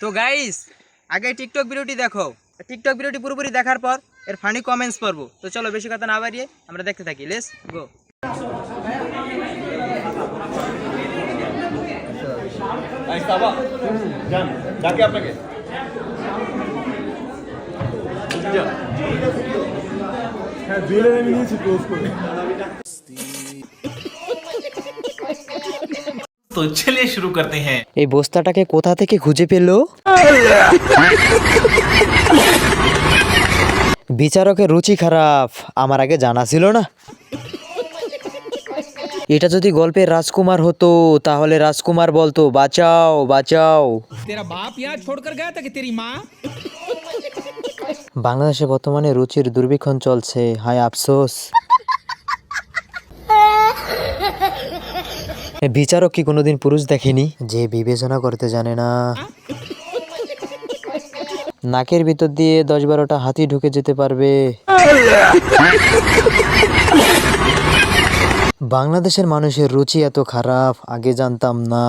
তো গাইস আগে টিকটক ভিডিওটি দেখো। টিকটক ভিডিওটি পুরোপুরি দেখার পর এর ফানি কমেন্টস পড়ব। তো চলো বেশি কথা না বাড়িয়ে আমরা দেখতে থাকি। লেস গো ডাকে আপনাকে। হ্যাঁ জুয়েলারি আমি নিয়েছি ক্লোজ করে। तो चलिए शुरू करते हैं এই বস্তাটাকে কোথা থেকে খুঁজে পেলো বিচারকের রুচি খারাপ আমার আগে জানা ছিল না এটা যদি গল্পের রাজকুমার হতো তাহলে রাজকুমার বলতো বাঁচাও বাঁচাও तेरा बाप यहाँ छोड़कर गया था कि तेरी माँ বাংলাদেশে বর্তমানে রুচির দুর্ভিক্ষণ চলছে হায় আফসোস বিচারক কি কোনোদিন পুরুষ দেখেনি? যে বিবেচনা করতে জানে না। নাকের ভিতর দিয়ে দশ বারোটা হাতি ঢুকে যেতে পারবে। বাংলাদেশের মানুষের রুচি এত খারাপ, আগে জানতাম না।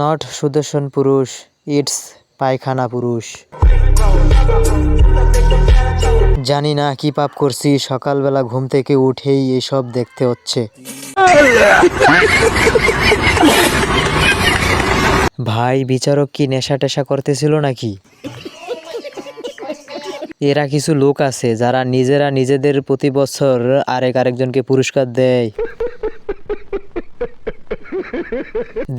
নট সুদর্শন পুরুষ, ইটস পায়খানা পুরুষ। জানি না কি পাপ করছি, সকালবেলা ঘুম থেকে উঠেই এসব দেখতে হচ্ছে। ভাই, বিচারক কি নেশা টেশা করতেছিল নাকি? এরা কিছু লোক আছে যারা নিজেরা নিজেদের প্রতি বছর আরেক আরেকজনকে পুরস্কার দেয়।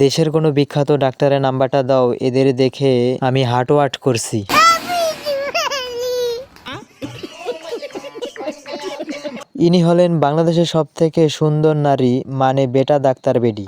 দেশের কোনো বিখ্যাত ডাক্তারের নাম্বারটা দাও, এদের দেখে আমি হার্ট ওয়াট করছি। ইনি হলেন বাংলাদেশের সব থেকে সুন্দর নারী মানে বেটা ডাক্তার বেডি।